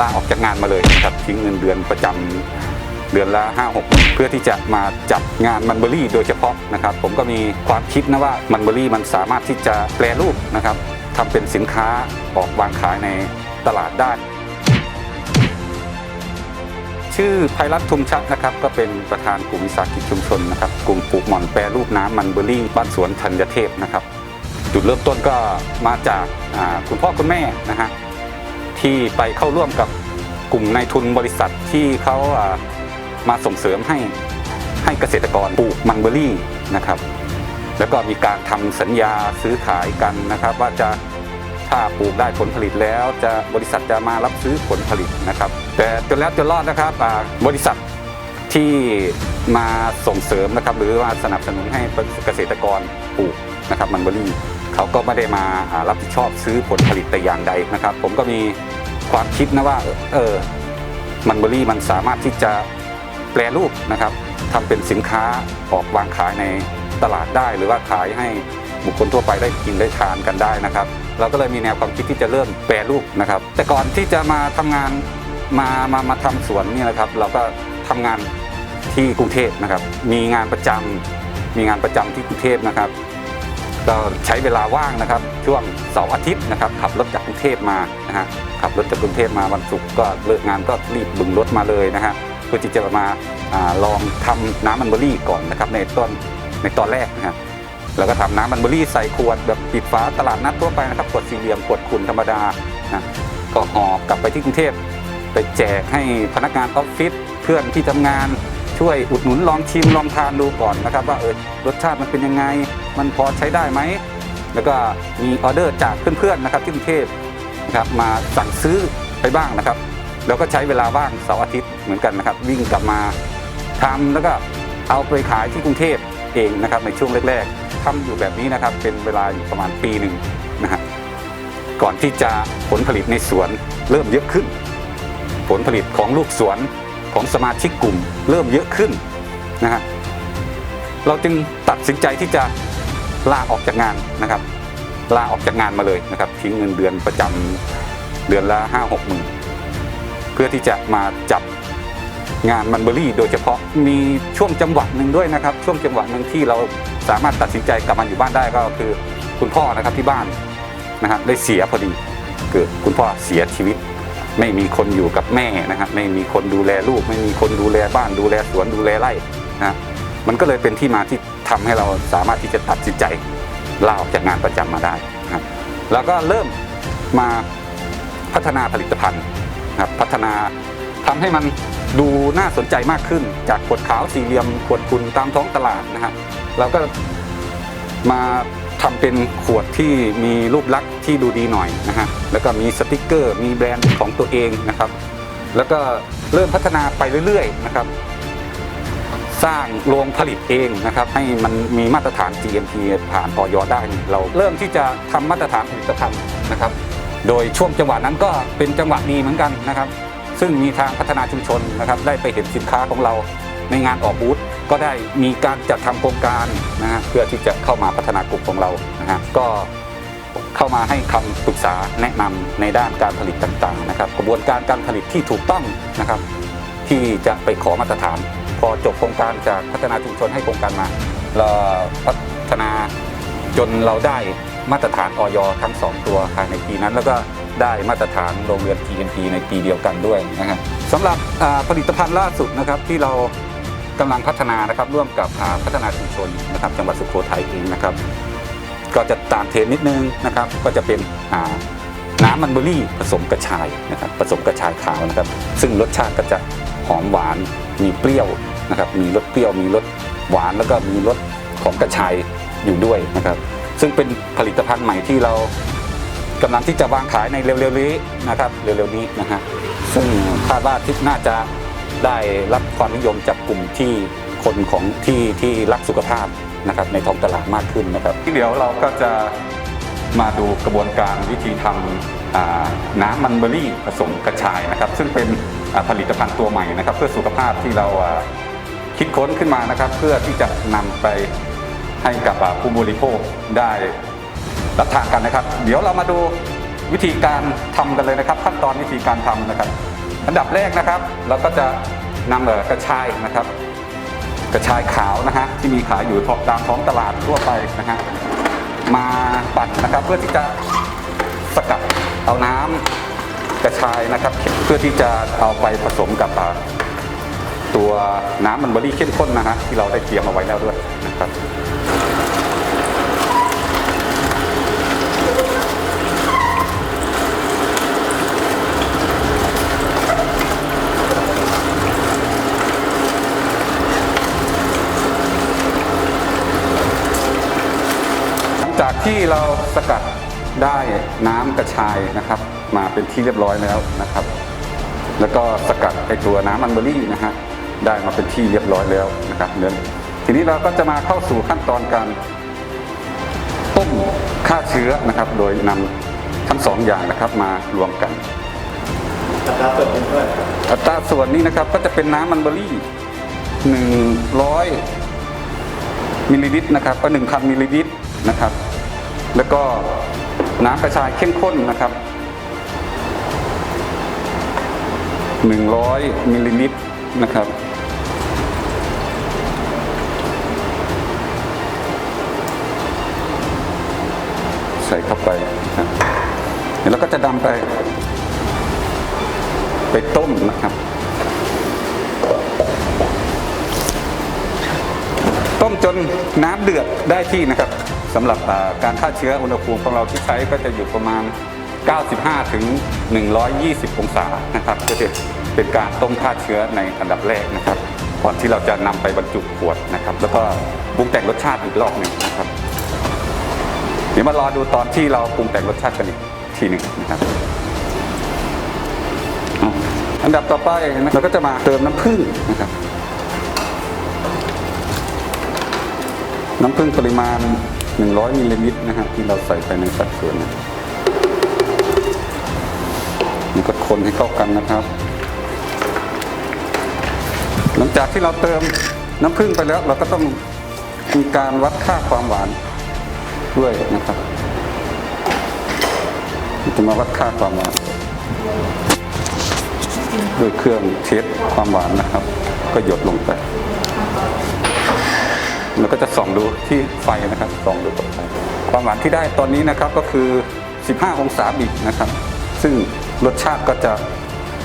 ลาออกจากงานมาเลยนะครับทิ้งเงินเดือนประจำเดือนละ5 6เพื่อที่จะมาจับงานมันเบอรี่โดยเฉพาะนะครับ ผมก็มีความคิดนะว่ามันเบอรี่มันสามารถที่จะแปรรูปนะครับทำเป็นสินค้าออกวางขายในตลาดได้ชื่อไพรัตทุมชัดนะครับก็เป็นประธานกลุ่มวิสาหกิจชุมชนนะครับกลุ่มปลูกหม่อนแปรรูปน้ำมันเบอรี่บ้านสวนธัญเทพนะครับ จุดเริ่มต้นก็มาจากคุณพ่อคุณแม่นะฮะ ที่ไปเข้าร่วมกับกลุ่มนายทุนบริษัทที่เขาามาส่งเสริมให้ให้เกษตรกรปลูกมันเบอรี่นะครับ แล้วก็มีการทำสัญญาซื้อขายกันนะครับ ว่าจะถ้าปลูกได้ผลผลิตแล้วจะบริษัทจะมารับซื้อผลผลิตนะครับ แต่จนแล้วจนรอดนะครับบริษัทที่มาส่งเสริมนะครับ หรือว่าสนับสนุนให้เกษตรกรปลูกนะครับมันเบอรี่เขาก็ไม่ได้มารับผิดชอบซื้อผลผลิตแต่อย่างใดนะครับ ผมก็มี ความคิดนะว่าเออมันเบอรี่มันสามารถที่จะแปรรูปนะครับทำเป็นสินค้าออกวางขายในตลาดได้ หรือว่าขายให้บุคคลทั่วไปได้กินได้ทานกันได้นะครับ เราก็เลยมีแนวความคิดที่จะเริ่มแปรรูปนะครับ แต่ก่อนที่จะมาทำงานมามามาทำสวนนี่นะครับ เราก็ทำงานที่กรุงเทพนะครับ มีงานประจำมีงานประจำที่กรุงเทพนะครับ ก็ใช้เวลาว่างนะครับ ช่วงเสาร์อาทิตย์นะครับขับรถจากกรุงเทพมานะฮะขับรถจากกรุงเทพมาวันศุกร์ก็เลิกงานก็รีบบึงรถมาเลยนะฮะเพื่อที่จะมาอลองทำน้ำมันเบอรี่ก่อนนะครับในต้นในตอนแรกนะฮะแล้วก็ทำน้ำมันเบอรี่ใส่ขวดแบบปิดฝาตลาดนัดทั่วไปนะครับขวดสี่เหลี่ยมขวดขุ่นธรรมดานะก็ห่อกลับไปที่กรุงเทพไปแจกให้พนักงานออฟฟิศเพื่อนที่ทำงานช่วยอุดหนุนลองชิมลองทานดูก่อนนะครับ ว่าเออรสชาติมันเป็นยังไง มันพอใช้ได้ไหม แล้วก็มีออเดอร์จากเพื่อนๆนะครับที่กรุงเทพนะครับมาสั่งซื้อไปบ้างนะครับ แล้วก็ใช้เวลาว่างเสาร์อาทิตย์เหมือนกันนะครับ วิ่งกลับมาทำแล้วก็เอาไปขายที่กรุงเทพเองนะครับในช่วงแรก ๆทำอยู่แบบนี้นะครับเป็นเวลาอยู่ประมาณปีหนึ่งนะฮะก่อนที่จะผลผลิตในสวนเริ่มเยอะขึ้น ผลผลิตของลูกสวนของสมาชิกกลุ่ม เริ่มเยอะขึ้นนะฮะเราจึงตัดสินใจที่จะ ลาออกจากงานนะครับ ลาออกจากงานมาเลยนะครับทิ้งเงินเดือนประจำเดือนละห้าหกหมื่นเพื่อที่จะมาจับงานมันเบอรี่ โดยเฉพาะมีช่วงจังหวะหนึ่งด้วยนะครับ ช่วงจังหวะหนึ่งที่เราสามารถตัดสินใจกลับมาอยู่บ้านได้ก็คือคุณพ่อนะครับที่บ้านนะฮะได้เสียพอดีคือคุณพ่อเสียชีวิต ไม่มีคนอยู่กับแม่นะครับไม่มีคนดูแลลูก ไม่มีคนดูแลบ้านดูแลสวนดูแลไร่นะมันก็เลยเป็นที่มาที่ ทำให้เราสามารถที่จะตัดสินใจลาออกจากงานประจำมาได้นะครับแล้วก็เริ่มมาพัฒนาผลิตภัณฑ์นะครับพัฒนาทำให้มันดูน่าสนใจมากขึ้น จากขวดขาวสี่เหลี่ยมขวดคุณตามท้องตลาดนะฮะเราก็มาทำเป็นขวดที่มีรูปลักษณ์ที่ดูดีหน่อยนะฮะแล้วก็มีสติกเกอร์ มีแบรนด์ของตัวเองนะครับ แล้วก็เริ่มพัฒนาไปเรื่อยๆนะครับ สร้างโรงผลิตเองนะครับให้มันมีมาตรฐาน GMP ผ่านออยได้ เราเริ่มที่จะทำมาตรฐานผลิตภัณฑ์นะครับ โดยช่วงจังหวะนั้นก็เป็นจังหวะดีเหมือนกันนะครับ ซึ่งมีทางพัฒนาชุมชนนะครับ ได้ไปเห็นสินค้าของเราในงานออกบูธก็ได้มีการจัดทำโครงการนะฮะเพื่อที่จะเข้ามาพัฒนากลุ่มของเรานะฮะก็เข้ามาให้คำปรึกษาแนะนำในด้านการผลิตต่างๆนะครับ กระบวนการการผลิตที่ถูกต้องนะครับ ที่จะไปขอมาตรฐาน พอจบโครงการจากพัฒนาชุมชนให้โครงการมาเราพัฒนาจนเราได้มาตรฐานออยทั้ง 2 ตัวภายในปีนั้น แล้วก็ได้มาตรฐานโรงเรียน GMP ในปีเดียวกันด้วยนะฮะสำหรับผลิตภัณฑ์ล่าสุดนะครับที่เรากำลังพัฒนานะครับร่วมกับพัฒนาชุมชนนะครับจังหวัดสุโขทัยเองนะครับ ก็จะตามเทรนนิดนึงนะครับ ก็จะเป็นน้ำมันเบอรี่ผสมกระชายนะครับผสมกระชายขาวนะครับ ซึ่งรสชาติก็จะ หอมหวาน มีเปรี้ยวนะครับ มีรสเปรี้ยว มีรสหวาน แล้วก็มีรสของกระชายอยู่ด้วยนะครับ ซึ่งเป็นผลิตภัณฑ์ใหม่ที่เรากำลังที่จะวางขายในเร็วๆนี้นะครับ เร็วๆนี้นะฮะ ซึ่งคาดว่าทิศน่าจะได้รับความนิยมจากกลุ่มที่คนของที่ที่รักสุขภาพนะครับในท้องตลาดมากขึ้นนะครับ ที่เดี๋ยวเราก็จะมาดูกระบวนการวิธีทำน้ำมันเบอร์รี่ผสมกระชายนะครับ ซึ่งเป็น ผลิตภัณฑ์ตัวใหม่นะครับ เพื่อสุขภาพที่เราคิดค้นขึ้นมานะครับ เพื่อที่จะนำไปให้กับผู้บริโภคได้รับทานกันนะครับ เดี๋ยวเรามาดูวิธีการทำกันเลยนะครับ ขั้นตอนวิธีการทำนะครับ อันดับแรกนะครับ เราก็จะนำกระชายนะครับ กระชายขาวนะฮะที่มีขายอยู่ตามท้องตลาดทั่วไปนะฮะมาปั่นนะครับเพื่อที่จะสกัดเอาน้ำ กระชายนะครับ เพื่อที่จะเอาไปผสมกับตัวน้ำมันเบอรี่เข้มข้นนะฮะที่เราได้เตรียมเอาไว้แล้วด้วยนะครับหลังจากที่เราสกัดได้น้ำกระชายนะครับ มาเป็นที่เรียบร้อยแล้วนะครับ แล้วก็สกัดไอตัวน้ำมันเบอรี่นะฮะได้มาเป็นที่เรียบร้อยแล้วนะครับเดี๋ยวทีนี้เราก็จะมาเข้าสู่ขั้นตอนการต้มฆ่าเชื้อนะครับ โดยนำทั้งสองอย่างนะครับมารวมกันอัตราส่วนเป็นเท่าไหร่ครับอัตราส่วนนี้นะครับก็จะเป็นน้ำมันเบอร์รี่ 100มิลลิลิตรนะครับก็1,000มิลลิลิตรนะครับ แล้วก็น้ำกระชายเข้มข้นนะครับ 100มิลลิลิตรนะครับใส่เข้าไปนะครับเดี๋ยวก็จะดำไป ไปต้มนะครับ ต้มจนน้ำเดือดได้ที่นะครับสำหรับการฆ่าเชื้ออุณหภูมิของเราที่ใช้ก็จะอยู่ประมาณ 95 ถึง 120 องศานะครับก็จะ เป็นการต้มฆ่าเชื้อในอันดับแรกนะครับก่อนที่เราจะนำไปบรรจุขวดนะครับ แล้วก็ปรุงแต่งรสชาติอีกรอบหนึ่งนะครับเดี๋ยวมารอดูตอนที่เราปรุงแต่งรสชาติกันอีกทีหนึ่งนะครับอันดับต่อไปนะเราก็จะมาเติมน้ำผึ้งนะครับ น้ำผึ้งปริมาณ 100มิลลิลิตรนะฮะที่เราใส่ไปในสัดส่วนนะนี่ก็คนให้เข้ากันนะครับ หลังจากที่เราเติมน้ำผึ้งไปแล้ว เราก็ต้องมีการวัดค่าความหวานด้วยนะครับจะมาวัดค่าความหวานด้วยเครื่องเทสความหวานนะครับ ก็หยดลงไปแล้วก็จะส่องดูที่ไฟนะครับส่องดูกับไฟความหวานที่ได้ตอนนี้นะครับก็คือ 15 องศาบิกนะครับ ซึ่งรสชาติก็จะ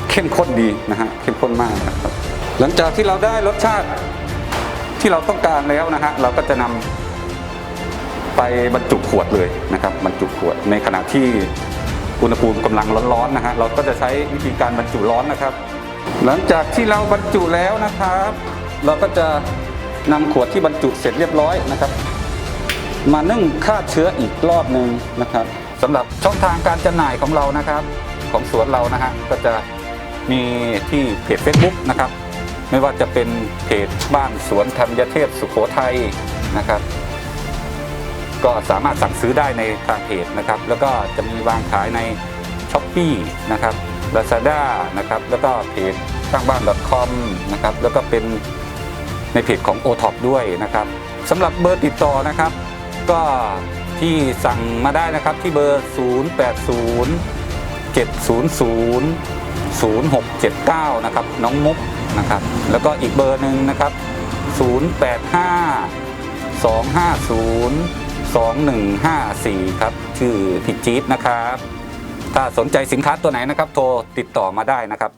เข้มข้นดีนะฮะเข้มข้นมากนะครับ หลังจากที่เราได้รสชาติที่เราต้องการแล้วนะฮะเราก็จะนำไปบรรจุขวดเลยนะครับบรรจุขวดในขณะที่อุณหภูมิกำลังร้อนๆนะฮะเราก็จะใช้วิธีการบรรจุร้อนนะครับ หลังจากที่เราบรรจุแล้วนะครับ เราก็จะนำขวดที่บรรจุเสร็จเรียบร้อยนะครับ มานึ่งฆ่าเชื้ออีกรอบหนึ่งนะครับสำหรับช่องทางการจำหน่ายของเรานะครับ ของสวนเรานะฮะก็จะมีที่เพจ Facebook นะครับ ไม่ว่าจะเป็นเพจบ้านสวนธัญเทพสุโขทัยนะครับ ก็สามารถสั่งซื้อได้ในทางเพจนะครับ แล้วก็จะมีวางขายใน s h อ p e e นะครับ Lazada นะครับ แล้วก็เพจสร้างบ้าน .com นะครับ แล้วก็เป็นในเพจของ o t o p ด้วยนะครับสำหรับเบอร์ติดต่อนะครับ ก็ที่สั่งมาได้นะครับที่เบอร์ 080 700 0679 นะครับ น้องมุก นะครับ แล้วก็อีกเบอร์หนึ่งนะครับ 085 250 2154 ครับชื่อพี่จี๊ดนะครับ ถ้าสนใจสินค้าตัวไหนนะครับ โทรติดต่อมาได้นะครับ